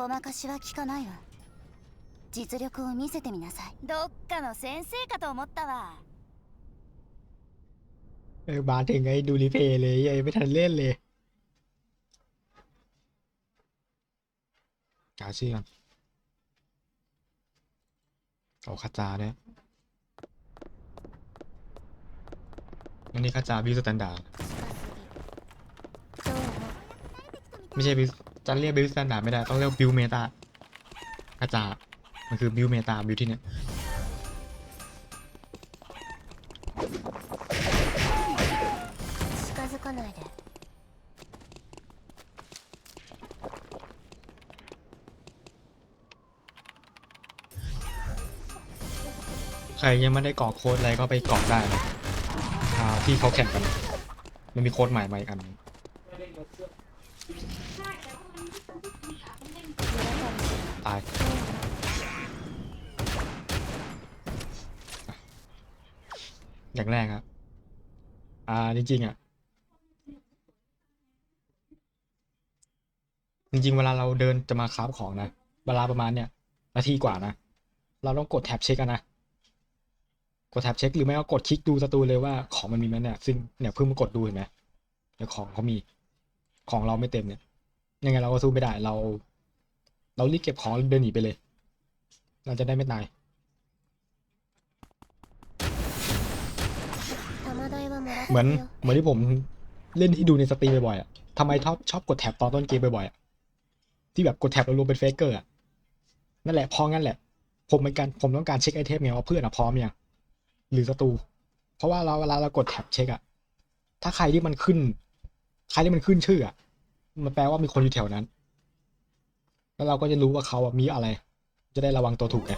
ごまかしは効かないわ実力を見せてみなさいどっかの先生かと思ったわ เออมาถึงไอ้ดูรีเพลย์เลยยังไม่ทันเล่นเลยกาชื่อก่อนเอาคาจาด้วยอันนี้คาจาบิวสแตนดาร์ด どうも ไม่ใช่บิว จะเรียกบิลสแตนดาร์ไม่ได้ต้องเรียกบิลเมตาอาจารย์มันคือบิลเมตาบิลที่เนี่ยใครยังไม่ได้กรอกโค้ดอะไรก็ไปกรอกได้ที่เขาแข่งกัน มันมีโค้ดใหม่ใหม่อันนึงายอย่างแรกครับ อ่า จริงๆอะ จริงๆ เวลาเราเดินจะมาคราฟของนะ เวลาประมาณเนี่ยนาทีกว่านะ เราต้องกดแท็บเช็คกันนะ กดแท็บเช็คหรือไม่ก็กดคลิกดูศัตรูเลยว่าของมันมีไหมเนี่ย ซึ่งเนี่ยเพิ่งมากดดูเห็นไหมเดี๋ยวของเขามี ของเราไม่เต็มเนี่ย ยังไงเราก็สู้ไม่ได้ เรา เรารีบเก็บของเดินหนีไปเลย เราจะได้ไม่ตายเหมือนเหมือนที่ผมเล่นที่ดูในสตรีมบ่อยๆอะทำไมชอบชอบกดแท็บตอนต้นเกมบ่อยๆอะที่แบบกดแท็บแล้วรวมเป็นเฟกเกอร์อะนั่นแหละพองั้นแหละ ผมเป็นการผมต้องการเช็คไอเทมไงว่าเพื่อนอะพร้อมยังหรือศัตรูเพราะว่าเราเวลาเรากดแท็บเช็คอะถ้าใครที่มันขึ้น ใครที่มันขึ้นชื่ออะมันแปลว่ามีคนอยู่แถวนั้น แล้วเราก็จะรู้ว่าเขามีอะไร จะได้ระวังตัวถูกไงอ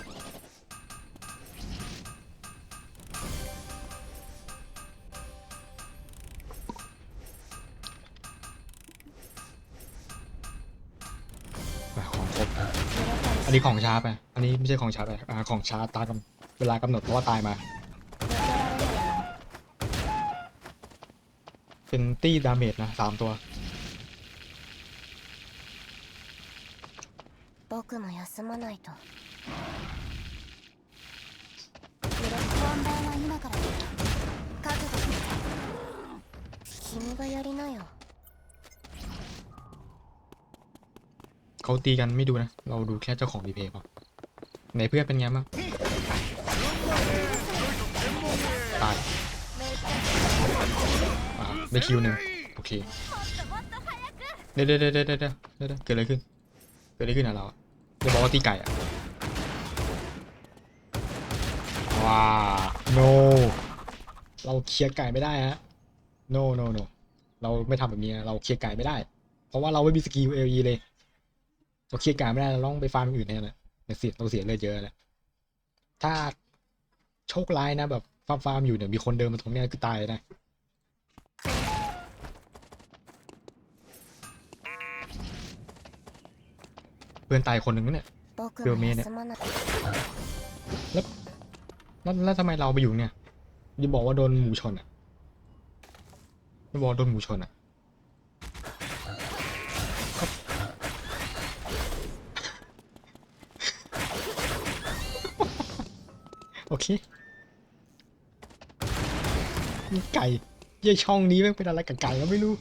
ะของครบอะอันนี้ของช้าไปอันนี้ไม่ใช่ของช้าไปอ่าของช้าตากำเวลากำหนดเพราะว่าตายมา เป็นตี้ดาเมจนะสามตัว ないと本番は今からだ覚悟し君がやりなよ เขาตีกันไม่ดูนะ เราดูแค่เจ้าของรีเพย์พอไหนเพื่อนเป็นไงบ้างตายอ่าได้คิวหนึ่งโอเค เดี๋ยวเดี๋ยวเดี๋ยวเดี๋ยวเดี๋ยวเดี๋ยวเดี๋ยวเกิดอะไรขึ้น เกิดอะไรขึ้นอ่ะเราอะ จะบอกว่าตีไก่อะว้า no เราเคลียร์ไก่ไม่ได้ฮะ no no no เราไม่ทำแบบนี้นะเราเคลียร์ไก่ไม่ได้ เพราะว่าเราไม่มีสกิลเอลีเลย เราเคลียร์ไก่ไม่ได้เราต้องไปฟาร์มอย่างอื่นแทนแหละเราเสียเราเสียเลือดเยอะแหละถ้าโชคร้ายนะแบบฟาร์มฟาร์มอยู่เนี่ยมีคนเดินมาตรงเนี้ยคือตายนะ พื่อนตายคนหนึ่งเนี่ยเบลเมเนี่ยแล้วแล้วทำไมเราไปอยู่เนี่ยอย่บอกว่าโดนหมูชนอะอย่บอกโดนหมูชนอะโอเคไก่เยี่ช่องนี้มันเป็นอะไรกับไก่ก็ไม่รู้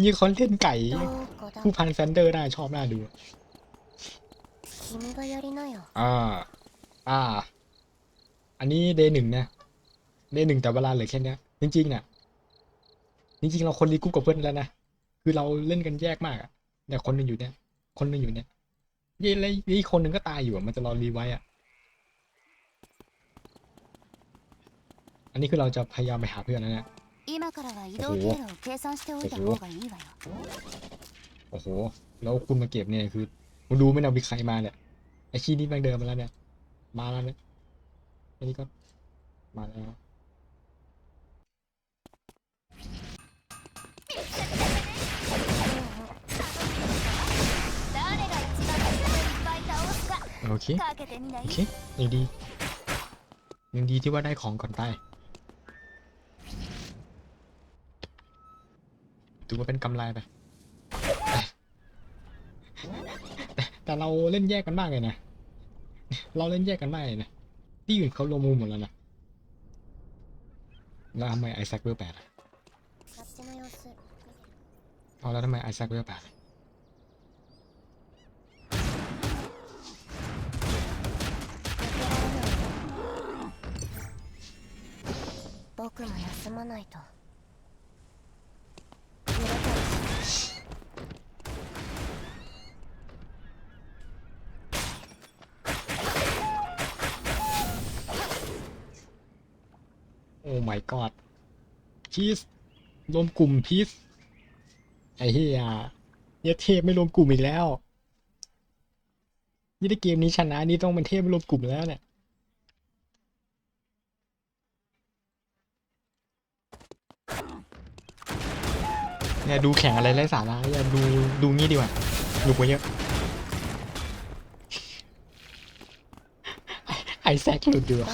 มีคอนเล่นไก่ผู้พันแซนเดอร์น่าชอบน่าดู 君がやりなよ อ่า อ่า อันนี้เดย์หนึ่งนะเดย์หนึ่งแต่เวลาเหลือแค่เนี้ย จริงๆเนี่ยจริงๆ เราคนรีกรุ๊ปกับเพื่อนแล้วนะ คือเราเล่นกันแยกมากอะเนี่ยคนหนึงอยู่เนี่ย คนหนึงอยู่เนี่ยยี่แล้วอีกคนหนึ่งก็ตายอยู่อะมันจะรอรีไว้อะอันนี้คือเราจะพยายามไปหาเพื่อนนะเนี่ย 今からは移動経路を計算しておいた方がいいわよ โอ้โห แล้วคุณมาเก็บเนี่ยคือมึงดูไหม่นามีใครมาเนี่ย ไอชี่นี่แม่งเดินมาแล้วเนี่ย มาแล้วเนี่ยอันนี้ก็มาแล้วโอเค โอเคยังดียังดีที่ว่าได้ของก่อนตายถือว่าเป็นกำไรไป แต่ แต่เราเล่นแยกกันมากเลยนะ เราเล่นแยกกันมากเลยนะ ที่อื่นเขารวมมุมหมดแล้วนะ แล้วทำไมไอแซคเวลแปดอะ あっちの様子見て เอาแล้วทำไมไอแซคเวลแปด 避けられないよ僕も休まないと อ้ my god พีซรวมกลุ่มพีซไอ้เฮียเหี้ยเทพไม่รวมกลุ่มอีกแล้ว นี่ถ้าเกมนี้ชนะนี่ต้องเป็นเทพไม่รวมกลุ่มแล้วเนี่ยเนี่ยดูแข่งอะไรไร้สาระอย่าดูดูงี้ดีกว่าดูกว่าเยอะไอแซคหลุดดีกว่า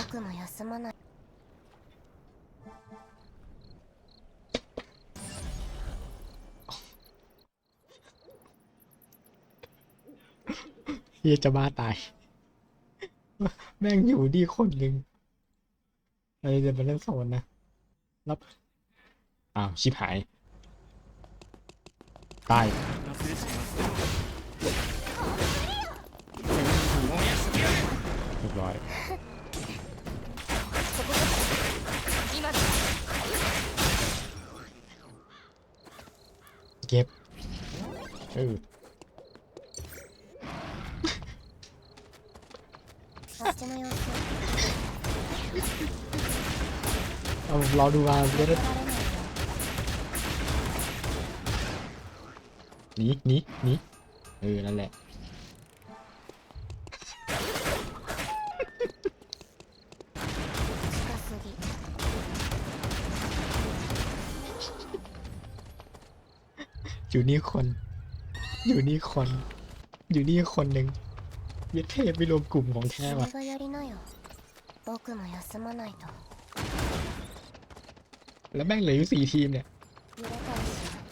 เฮียจะบ้าตาย แม่งอยู่ดีคนหนึ่งอะไรจะมาเล่นโซนนะรับอ้าวชิบหายตายเรียบร้อย今だเก็บเออ เอารอดูมาเดี๋ยว Karar ne? หนีหนีหนีเออ นั่นแหละอยู่นี่คน อยู่นี่คน อยู่นี่คนหนึ่ง เหี้ยเทพไม่รวมกลุ่มของแท้ว่ะ 君がやりなよ僕も休まないと แล้วแม่งเหลืออยู่สี่ทีมเนี่ย 揺れたりしない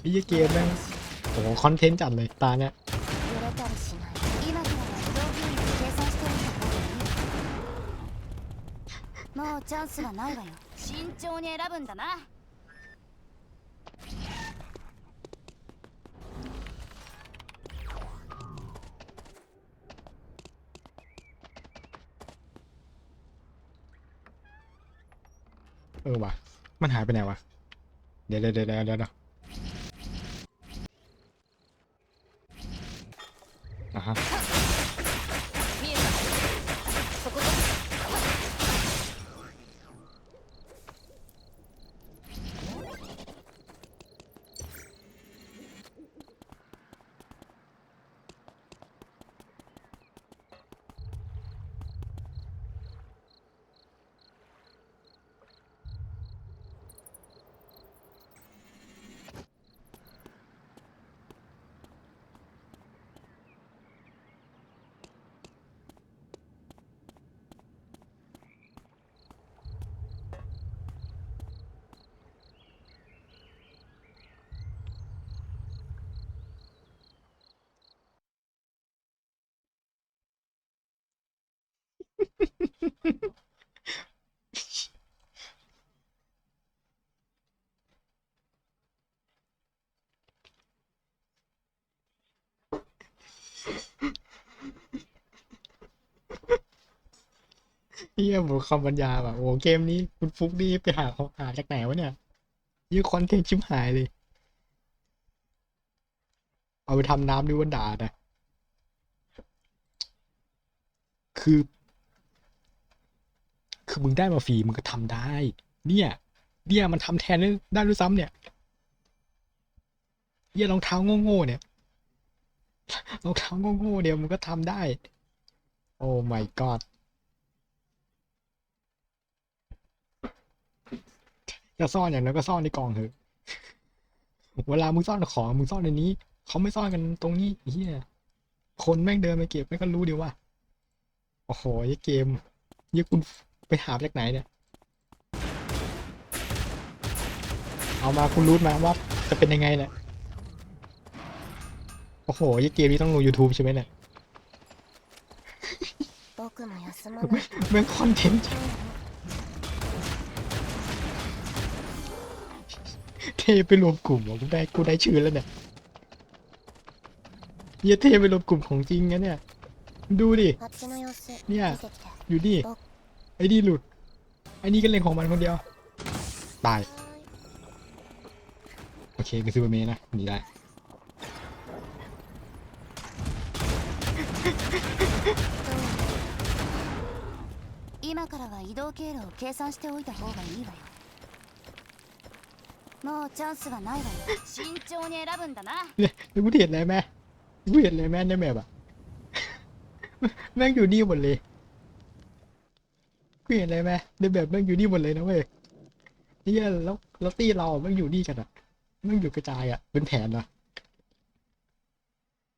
ไอ้เหี้ยเกมแม่งโอ้โหคอนเทนต์จัดเลยตาเนี่ย 揺れたりしない今からは移動頻度計算してみた方がいいもうチャンスはないわよ慎重に選ぶんだな มันหายไปไหนวะ เดี๋ยวเดี๋ยวเดี๋ยวเดี๋ยวเดี๋ยวอะฮะ เฮียหมดคำบรรยายว่ะโอ้เกมนี้คุณฟุกนี่ไปหาหาจากไหนวะเนี่ยยี่คอนเทนต์ชิบหายเลย เอาไปทำน้ำดิวันดาดอะคือ คือมึงได้มาฟรีมึงก็ทำได้ เนี่ย เนี่ยมันทำแทนได้ด้วยซ้ำเนี่ยเหี้ยรองเท้าโง่ๆเนี่ยรองเท้าโง่ๆเดียวมันก็ทำได้ โอ้ my god จะซ่อนอย่างนั้นก็ซ่อนในกล่องเถอะ เวลามึงซ่อนของมึงซ่อนในนี้ เขาไม่ซ่อนกันตรงนี้เฮียคนแม่งเดินไปเก็บแม่งก็รู้เดียวว่า โอ้โหยี่เกมยี่คุณไปหาจากไหนเนี่ย เอามาคุณรู้ไหมว่าจะเป็นยังไงเนี่ย โอ้โหยี่เกมนี้ต้องลง YouTube ใช่ไหมเนี่ยแม่งคอนเทนต์ เทไปรวมกลุ่มเหรอกูได้กูได้ชื่อแล้วเนี่ยเหี้ยเทไปรวมกลุ่มของจริงนะเนี่ย ดูดิ あっちの様子いや見せて อยู่ดิ ไอ้นี่หลุด ไอ้นี่ก็เล่นของมันคนเดียว ตาย โอเคกูซื้อมาเมนะหนีได้ 今からは移動経路を計算しておいた方がいいわよ もうチャンスがないわよ慎重に選ぶんだな เนี่ยแล้วกูเห็นอะไรไหมกูเห็นอะไรไหมในแมปอะ แม่งอยู่นี่หมดเลยกูเห็นอะไรไหมในแบบแม่งอยู่นี่หมดเลยนะเว้ยเนี่ยแล้วแล้วตีเราแม่งอยู่นี่กันอะแม่งอยู่กระจายอะเป็นแผนเหรอ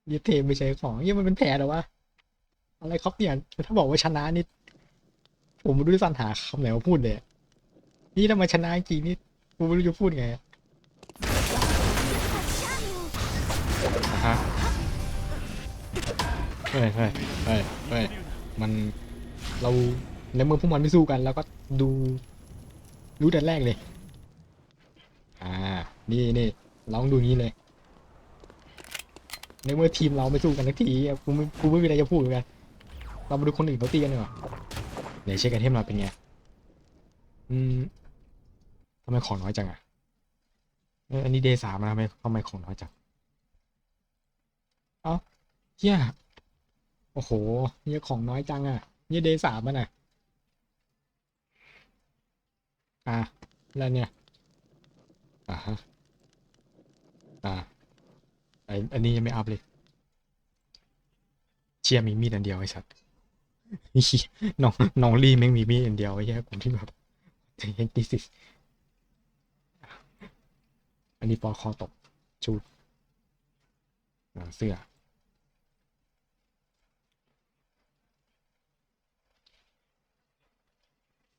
เยเทไม่ใช่ของเยี่ยมันเป็นแผนเหรอวะอะไรครับเนี่ยถ้าบอกว่าชนะนี่ผมไม่รู้จะสรรหาคำไหนมาพูดเลยอะนี่ถ้ามาชนะจริงๆนี่ กูไม่รู้จะพูดไงอะอะฮะเฮ้ยเฮ้ยเฮ้ยเฮ้ยมันเราในเมื่อพวกมันไม่สู้กันแล้วก็ดูรู้แต่แรกเลย อ่า นี่นี่เราต้องดูนี้เลย ในเมื่อทีมเราไม่สู้กันทักทีกูไม่กูไม่มีอะไรจะพูดเหมือนกัน เรามาดูคนอื่นเขาตีกันดีกว่าเดี๋ยวเช็คกันเทมเราเป็นไง อืม ทำไมของน้อยจังอะเอ้ยอันนี้เดย์สามนะทำไมทำไมของน้อยจัง เอ้าเฮียโอ้โหเนี่ยของน้อยจังอะเนี่ยเดย์สามมันอะ อะแล้วเนี่ย อ่าฮะ อ่าไออันนี้ยังไม่อัพเลย เชียร์มีมีดอันเดียวไอ้สัตว์น้องน้องลี่แม่งมีมีดอันเดียวไอ้เหี้ยผมที่แบบเฮ นติสิสอันนี้ปอคอตกชุดเสื้อ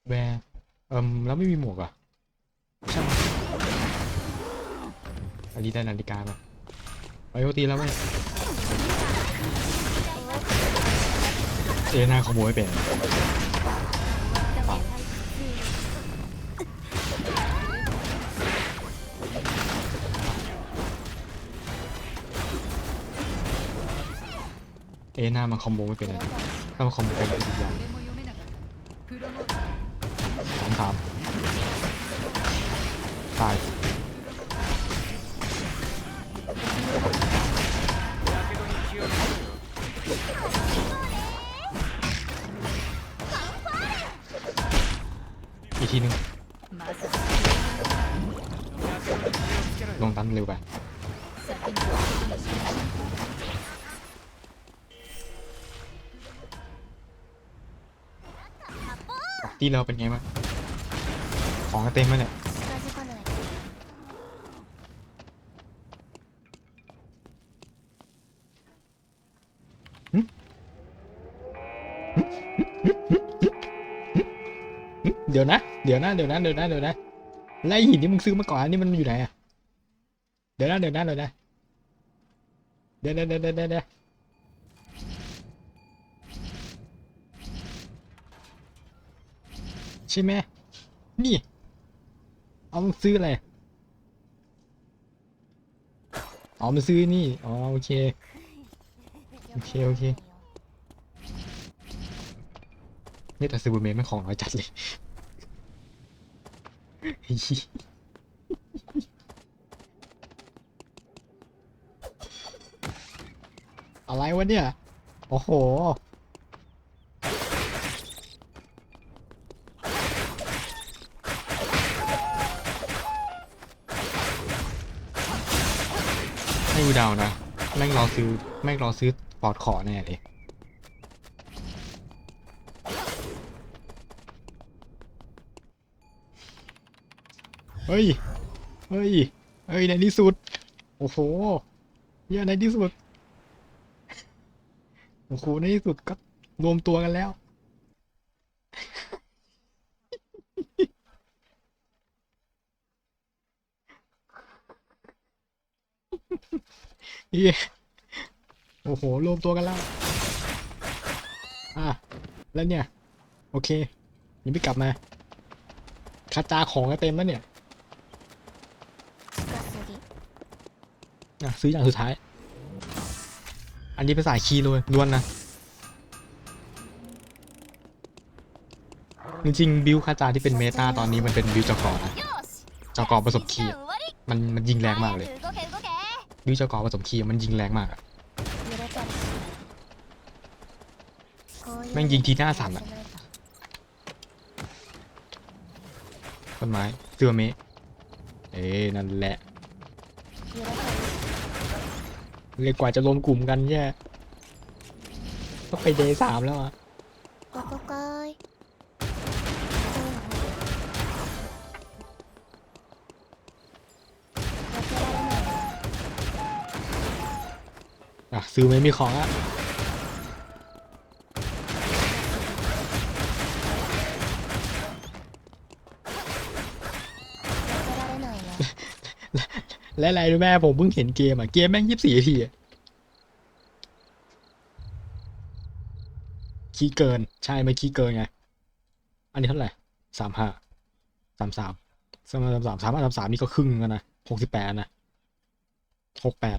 แวร์เอิมแล้วไม่มีหมวกอะใช่ไหมอันนี้ได้นาฬิกามาไปโอตีแล้วไหมเอ็นาขโมยเป็น เอหน้ามันคอมโบไม่เป็นเลยถ้ามันคอมโบเป็นอีกอย่างสองสามตายอีกทีนึงลงตันเร็วไป ที่เราเป็นไงบ้างของเต็มไหมเนี่ยเดี๋ยวนะ เดี๋ยวนะ เดี๋ยวนะ เดี๋ยวนะ เดี๋ยวนะไลหินที่มึงซื้อมาก่อนนี่มันอยู่ไหนอะ เดี๋ยวนะ เดี๋ยวนะ เดี๋ยวนะ เดี๋ยวเดี๋ยวเดี๋ยวเดี๋ยว ใช่ไหมนี่ เอามึงซื้ออะไรอ๋อมันซื้อนี่ อ๋อโอเค โอเค โอเคเนี่ยแต่ซูเปอร์แมนมันของน้อยจัดเลยอะไรวะเนี่ย โอ้โห เดานะ แม่งรอซื้อ แม่งรอซื้อปอดขอแน่เลยเฮ้ย เฮ้ย เฮ้ย ในที่สุด โอ้โหเหี้ยในที่สุด โอ้โห ในที่สุดก็รวมตัวกันแล้ว เย้โอ้โหรวมตัวกันแล้ว อะ แล้วเนี่ย โอเคยังไม่กลับมาคาตาของก็เต็มแล้วเนี่ยอะซื้ออย่างสุดท้าย อันนี้ภาษาคีเลยล้วนนะ จริงๆ บิวคาตาที่เป็นเมตาตอนนี้มันเป็นบิวจอกรนะจอกระสบคีมันมันยิงแรงมากเลย ยูจะกอผสมคีมันยิงแรงมากแม่งยิงทีหน้าสั่นอะต้นไม้เสือเมะเอ๊นั่นแหละเลยกว่าจะรวมกลุ่มกันแย่ก็ไปเดย์สามแล้วอะ ซื้อไหมมีของอะและอะไรรู้แม่ผมเพิ่งเห็นเกมอะ เกมแม่งยี่สิบสี่ทีคีเกิน ใช่ไหม่คีเกินไง อันนี้เท่าไหร่สามห้าสามสามสามสามสามสามสามนี่ก็ครึ่งกันนะหกสิบแปดนะหกแปด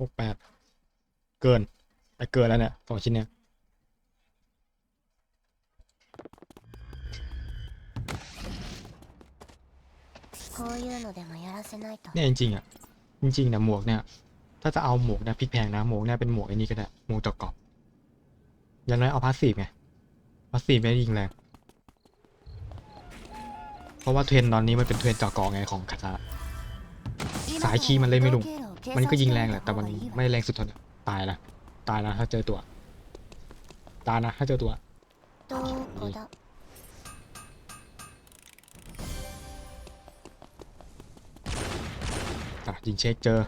หกแปดเกินไปเกินแล้วเนี่ยสองชิ้นเนี่ยเนี่ยจริงๆอะจริงๆนะหมวกเนี่ย ถ้าจะเอาหมวกเนี่ยพิกแพงนะหมวกเนี่ยเป็นหมวกไอ้นี่ก็ได้หมวกจอกกอบอย่างน้อยเอาพาสซีฟไงพาสซีฟไม่ยิงแรงเพราะว่าเทรนตอนนี้มันเป็นเทรนจอกกอบไงของคาซาสายคีมันเลยไม่ลง มันก็ยิงแรงแหละ แต่มันไม่แรงสุดทนตายละตายละถ้าเจอตัว ตายนะถ้าเจอตัวยิงเช็คเจอ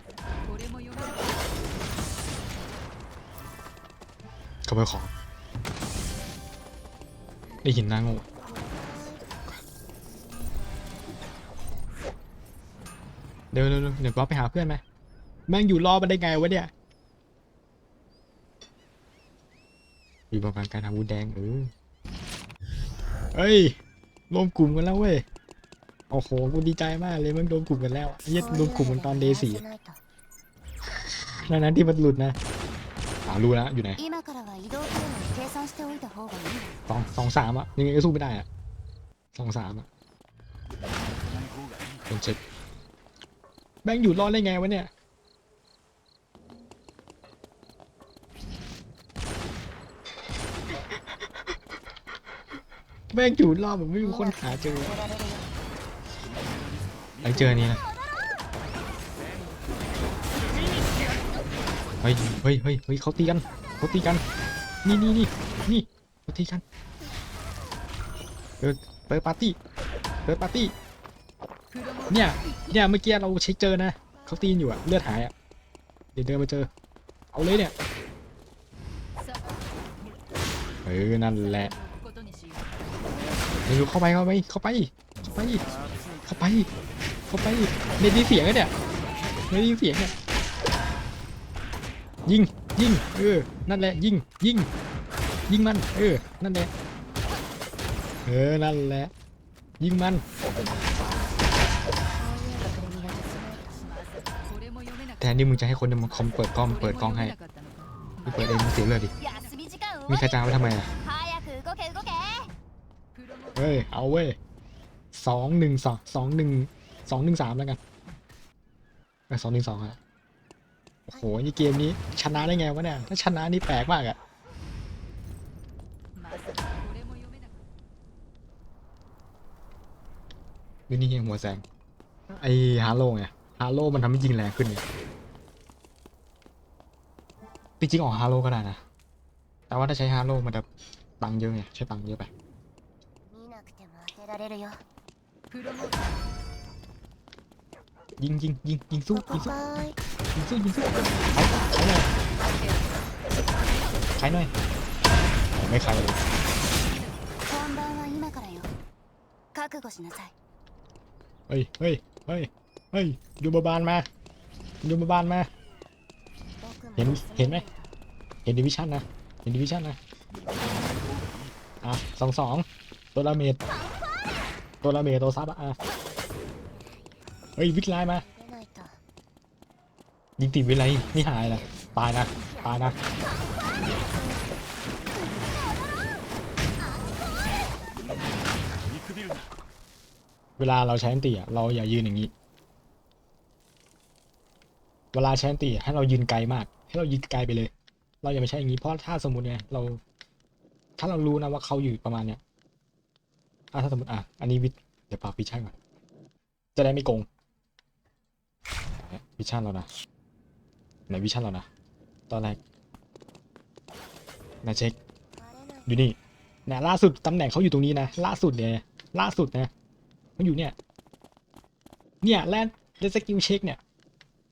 ขโมยของได้หินหน้างูเดี๋ยวเดี๋ยวเดี๋ยวก็ไปหาเพื่อนไหม แม่งอยู่รอดมันได้ไงวะเนี่ย อยู่ประมาณการทำวุ้นแดงเออเฮ้ยรวมกลุ่มกันแล้วเว้ย โอ้โห กูดีใจมากเลยมึงรวมกลุ่มกันแล้วเย็ดรวมกลุ่มกันตอนเดย์สี่นั่นนั้นที่มันหลุดนะอ่ารู้แล้วอยู่ไหนสองสองสามอะยังไงก็สู้ไม่ได้อะสองสามอะคนเช็คแบงอยู่รอดได้ไงวะเนี่ย แม่งอยู่รอบแบบไม่มีคนหาเจอไปเจอนี่นะเฮ้ยเฮ้ยเฮ้ยเฮ้ยเขาตีกันเขาตีกัน นี่นี่นี่นี่เขาตีกันเปิดเปิดปาร์ตี้เปิดปาร์ตี้เนี่ยเนี่ยเมื่อกี้เราเช็คเจอนะเขาตีนอยู่อะเลือดหายอะเดี๋ยวเดินมาเจอ เอาเลยเนี่ยเออนั่นแหละ เร็เข้าไปเข้าไปเข้าไปเข้าไปเข้าไปเข้าไปไม่ได้เสียงเนี่ยไม่ได้เสียงเนี่ยยิงยิงเออนั่นแหละยิงยิงยิงมันเออนั่นแหละเออนั่นแหละยิงมันแทนที่มึงจะให้คนมาคอมเปิดกล้องเปิดกล้องให้เปิดเองเสียเลยดิมีคาจาวไว้ทำไมอะ เฮ้ย เอาเว้ยสองหนึ่งสองสองหนึ่งสองหนึ่งสามแล้วกันสองหนึ่งสองอะโอ้โหนี่เกมนี้ชนะได้ไงวะเนี่ย ถ้าชนะนี่แปลกมากอะดูนี่เงหัวแสง ไอฮาโลไง ฮาโลมันทำให้ยิงแรงขึ้นเนี่จริงๆออกฮาโลก็ได้นะ แต่ว่าถ้าใช้ฮาโลมันจะตังเยอะไง ใช้ตังเยอะไป られるよたプロモ ยิงยิงยิงยิงสู้ こ ยิ こ งสู้ かーい ยิงสู้ยิงสู้ใช้ใช้หน่อยใช้หน่อยไม่ใครเลย 本番は今からよ覚悟しなさい เฮ้ย เฮ้ย เฮ้ย เฮ้ยยูบาบานมายูบาบานมา 僕もเห็นเห็นไหม 休めないと เห็นดิวิชั่นนะ เห็นดิวิชั่นนะ อ่ะสองสองตัวละเมด ตัวระเมตัวซับอะเฮ้ยวิทไลมายิงติดวิไลนี่หายนะตายนะตายนะเวลาเราใช้แนตี้เราอย่ายืนอย่างนี้ เวลาใช้แนตี้ให้เรายืนไกลมาก ให้เรายืนไกลไปเลย เราอย่าไปใช้อย่างนี้เพราะถ้าสมมติเนี่ยเรา ถ้าเรารู้นะว่าเขาอยู่ประมาณเนี้ย อะถ้าสมมติอะอันนี้วิเดี๋ยวปาพิชั่นก่อน จะได้ไม่โกงวิชั่นเรานะไหนวิชั่นเรานะ ตอนแรกนะเช็คอยู่นี่นะล่าสุดตำแหน่งเขาอยู่ตรงนี้นะล่าสุดเนี่ยล่าสุดนะมันอยู่เนี่ยเนี่ยแลนด์เลสกิลเช็คเนี่ย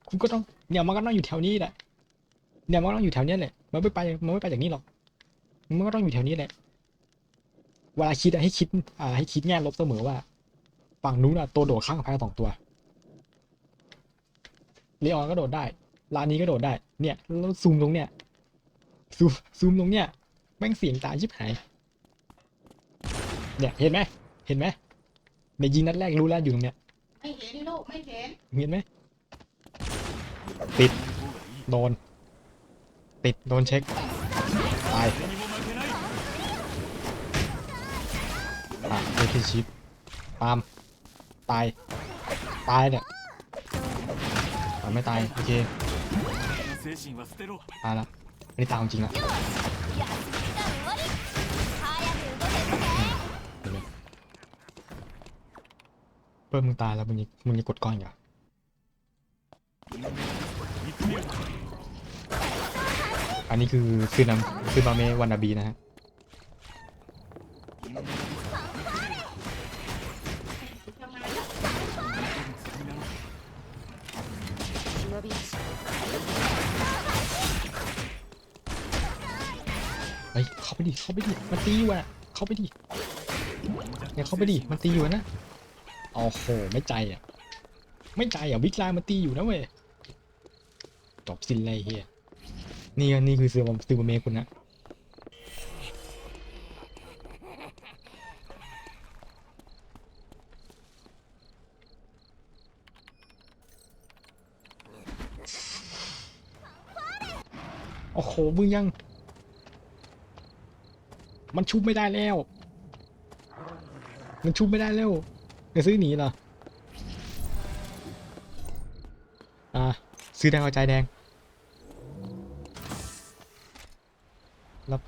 คุณก็ต้องเนี่ยมันก็ต้องอยู่แถวนี้แหละเนี่ยมันก็ต้องอยู่แถวนี้แหละมันไม่ไปมันไม่ไปจากนี้หรอกมันก็ต้องอยู่แถวนี้แหละ เวลาคิดให้คิดอ่าให้คิดแง่ลบเสมอว่า ฝั่งนู้นอะตัวโดดข้างกับแพ้สองตัวเลออนก็โดดได้ลานี้ก็โดดได้ เนี่ยแล้วซูมลงเนี่ย ซูมซูมลงเนี่ย แม่งเสียงตาชิบหาย เนี่ย เห็นไหม เห็นไหมในยิงนัดแรกรู้แล้วอยู่ตรงเนี้ย ไม่เห็นลูก ไม่เห็น เห็นไหม ติด โดน ติด โดนเช็ค ตาย อะไม่ที่ชิปตาม ตาย ตายเนี่ยอ่ไม่ตาย โอเคตายและไม่ได้ตามจริงละเพิ่มมึงตายแล้วมึงมึงจะกดก้อนอีกอ่อันนี้คือคือนำคือบาเมวันนาบีนะฮะ เข้าไปดิ เข้าไปดิ มันตีอยู่อะเข้าไปดิเนี่ยเข้าไปดิ มันตีอยู่นะโอ้โห ไม่ใจอะ ไม่ใจอะวิกลน์มันตีอยู่นะเว้ยจบสิ้นเลยเฮียนี่นี่คือซื้อซื้อบาเมคุณนะโอ้โหมึงยัง มันชุบไม่ได้แล้ว มันชุบไม่ได้แล้วจะซื้อหนีเหรอ อ่า ซื้อแดงเอาใจแดงรับ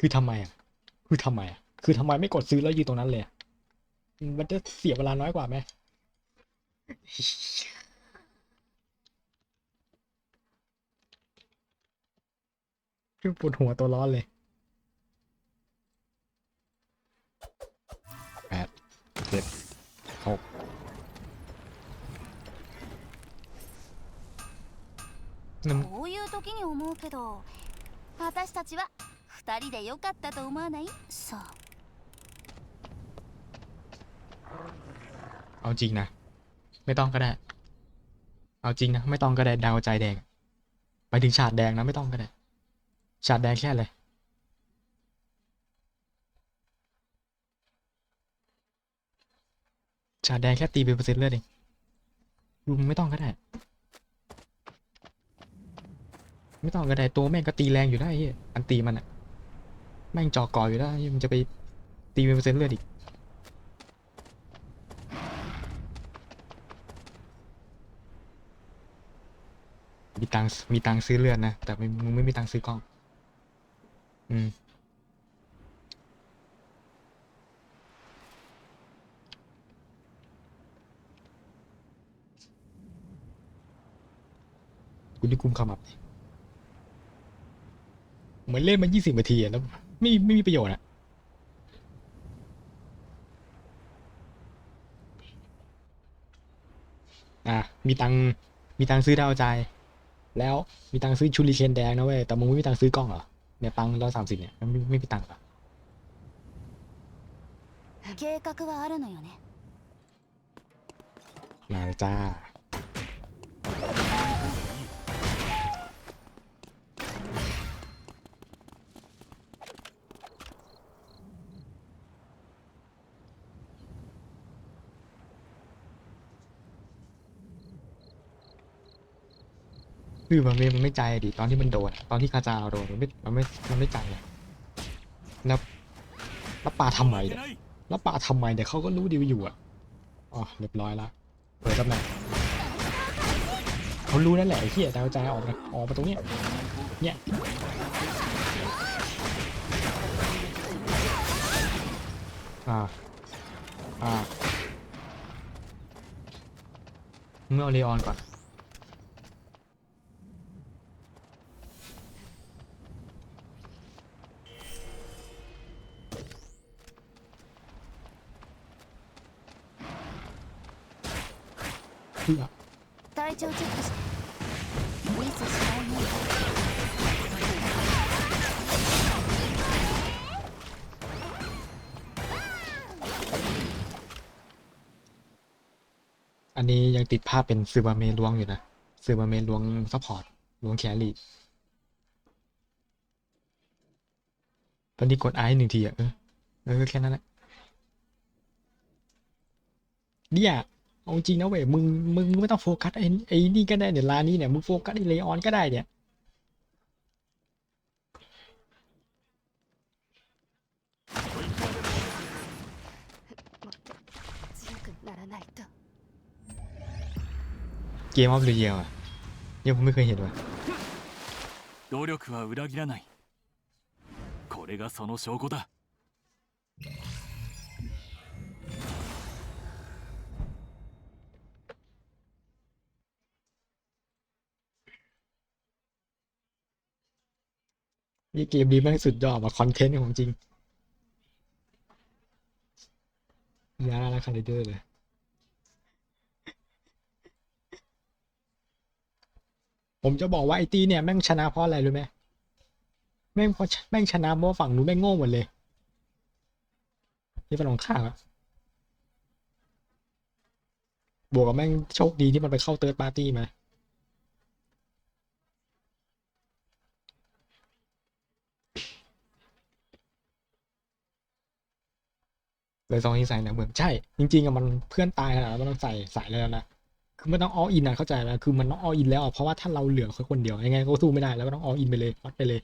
คือทำไมอ่ะ คือทำไมอ่ะ คือทำไมไม่กดซื้อแล้วยืนตรงนั้นเลยอะมันจะเสียเวลาน้อยกว่าไหม คือปวดหัวตัวร้อนเลยแปดเจ็ดหก หนึ่ง こういう時に思うけど私たちは 二人でよかったと思わないさあ เอาจริงนะ ไม่ต้องก็ได้ เอาจริงนะ ไม่ต้องก็ได้ดาวใจแดง ไปถึงฉาดแดงนะ ไม่ต้องก็ได้ ฉาดแดงแค่เลย ฉาดแดงแค่ตีเป็นเปอร์เซ็นต์เลือดเองลุงไม่ต้องก็ได้ ไม่ต้องก็ได้ ตัวแม่งก็ตีแรงอยู่ได้เฮียอันตีมันอะ แม่งจอกอยอยู่ได้เหี้ยมันจะไปตีเป็นเปอร์เซ็นต์เลือดอีกมีตังมีตังซื้อเลือดนะ แต่มึงไม่มีตังซื้อกล้อง อืมกูนี่กุมขมับเหมือนเล่นมายี่สิบนาทีแล้ว ไม่ไม่มีประโยชน์อะอะมีตังมีตังซื้อดาวใจ แล้วมีตังซื้อชูลิเคนแดงนะเว้ยแต่มึงไม่มีตังซื้อกล้องเหรอเนี่ยตังร้อยสามสิบเนี่ยไม่ไม่มีตังหรอมาจ้า คือมันไม่มันไม่ใจดิตอนที่มันโดนตอนที่คาจาเราโดนมันไม่มันไม่มันไม่ใจเลยแล้วแล้วป่าทำไมเนี่ยแล้วป่าทำไมเนี่ยเขาก็รู้ดีอยู่อะอ๋อเรียบร้อยละเปิดตำแหน่งเขารู้นั่นแหละเที่อาจารย์ใจออกมาออกมาตรงเนี้ยเนี่ยอ่าอ่าเมื่อเลออนก่อน 体調チェックしてミスしないように อันนี้ยังติดภาพเป็นซูบาเมลวงอยู่นะซูบาเมลวงซัพพอร์ตลวงแครี่ตอนนี้กดไอหนึ่งทีอ่ะ เออ เออแค่นั้นแหละเนี่ย เอาจริงนะเว้ย มึง มึงไม่ต้องโฟกัสไอ้ไอ้นี่ก็ได้เนี่ยร้านนี้เนี่ย มึงโฟกัสไอ้เลออนก็ได้เนี่ย 強くならないと เกมออฟเดอะเยียร์อ่ะเนี่ยผมไม่เคยเห็นว่ะ 努力は裏切らないこれがその証拠だ นี่เกมดีมากสุดยอดว่ะคอนเทนต์ของจริงยาลาคาริเดอร์เลยผมจะบอกว่าไอตีเนี่ยแม่งชนะเพราะอะไรรู้ไหมแม่งเพราะแม่งชนะเพราะฝั่งนู้นแม่งโง่หมดเลย นี่เป็นของข้าบวกกับแม่งโชคดีที่มันไปเข้าเติร์ดปาร์ตี้มา เลยซองที่ใส่ในเมืองใช่ จริงๆอะมันเพื่อนตายขนาดนั้นมันต้องใส่สายแล้วนะคือไม่ต้องอออินนะเข้าใจไหมคือมันต้องอออินแล้วอะเพราะว่าถ้าเราเหลือแค่คนเดียวยังไงก็สู้ไม่ได้แล้วก็ต้องอออินไปเลยวัดไปเลย